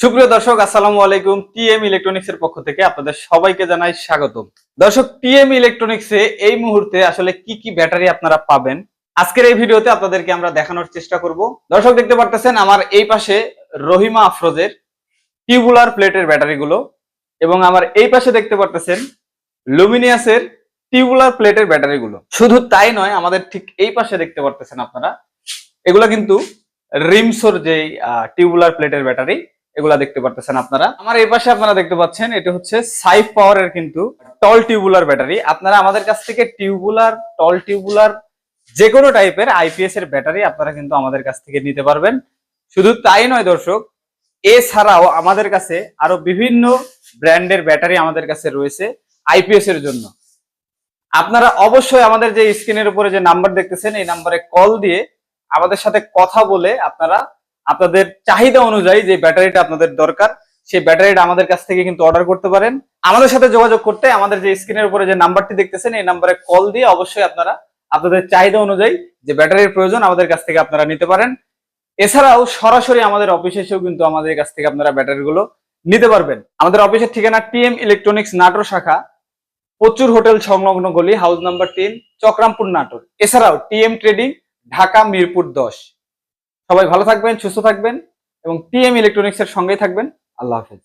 সুপ্রিয় দর্শক, আসসালামু আলাইকুম। টিএম ইলেকট্রনিক্স এর পক্ষ থেকে আপনাদের সবাইকে জানাই স্বাগত দর্শক, টিএম ইলেকট্রনিক্স এ এই মুহূর্তে আসলে কি কি ব্যাটারি আপনারা পাবেন? আজকের এই ভিডিওতে আপনাদেরকে আমরা দেখানোর চেষ্টা করব। দর্শক, দেখতে পারতেছেন আমার এই পাশে রহিমা আফরোজের টিউবুলার প্লেটের ব্যাটারিগুলো এবং আমার এই পাশে দেখতে পারতেছেন লুমিনিয়াসের টিউবুলার প্লেটের ব্যাটারিগুলো। শুধু তাই নয়, আমাদের ঠিক এই পাশে দেখতে পারতেছেন আপনারা। এগুলা কিন্তু রিমসোর যে টিউবুলার প্লেটের ব্যাটারি এগুলা দেখতে পারতেছেন আপনারা। আমার এই পাশে আপনারা দেখতে পাচ্ছেন, এটা হচ্ছে সাইফ পাওয়ারের কিন্তু টল টিউবুলার ব্যাটারি। আপনারা আমাদের কাছ থেকে টিউবুলার, টল টিউবুলার যে কোনো টাইপের আইপিএস এর ব্যাটারি আপনারা কিন্তু আমাদের কাছ থেকে নিতে পারবেন। শুধু তাই নয় দর্শক, এছাড়াও আমাদের কাছে আরও বিভিন্ন ব্র্যান্ডের ব্যাটারি আমাদের কাছে রয়েছে আইপিএস এর জন্য। আপনারা অবশ্যই আমাদের যে স্ক্রিনের উপরে যে নাম্বার দেখতেছেন, এই নাম্বারে কল দিয়ে আমাদের সাথে কথা বলে আপনারা আপনাদের চাহিদা অনুযায়ী যে ব্যাটারিটা আপনাদের দরকার, সেই ব্যাটারিটা আমাদের কাছ থেকে কিন্তু অর্ডার করতে পারেন। আমাদের সাথে যোগাযোগ করতে আমাদের যে স্ক্রিনের উপরে যে নাম্বারটি দেখতেছেন, এই নাম্বারে কল দিয়ে অবশ্যই আপনারা আপনাদের চাহিদা অনুযায়ী যে ব্যাটারির প্রয়োজন আমাদের কাছ থেকে আপনারা নিতে পারেন। এছাড়াও সরাসরি আমাদের অফিসে এসেও কিন্তু আমাদের কাছ থেকে আপনারা ব্যাটারিগুলো নিতে পারবেন। আমাদের অফিসের ঠিকানা টিএম ইলেকট্রনিক্স নাটোর শাখা, প্রচুর হোটেল সংলগ্ন গলি, হাউস নাম্বার তিন, চক্রামপুর নাটোর। এছাড়াও টিএম ট্রেডিং, ঢাকা মিরপুর দশ। সবাই ভালো থাকবেন সুস্থ থাকবেন এবং টিএম ইলেকট্রনিক্স এর সঙ্গেই থাকবেন। আল্লাহ হাফেজ।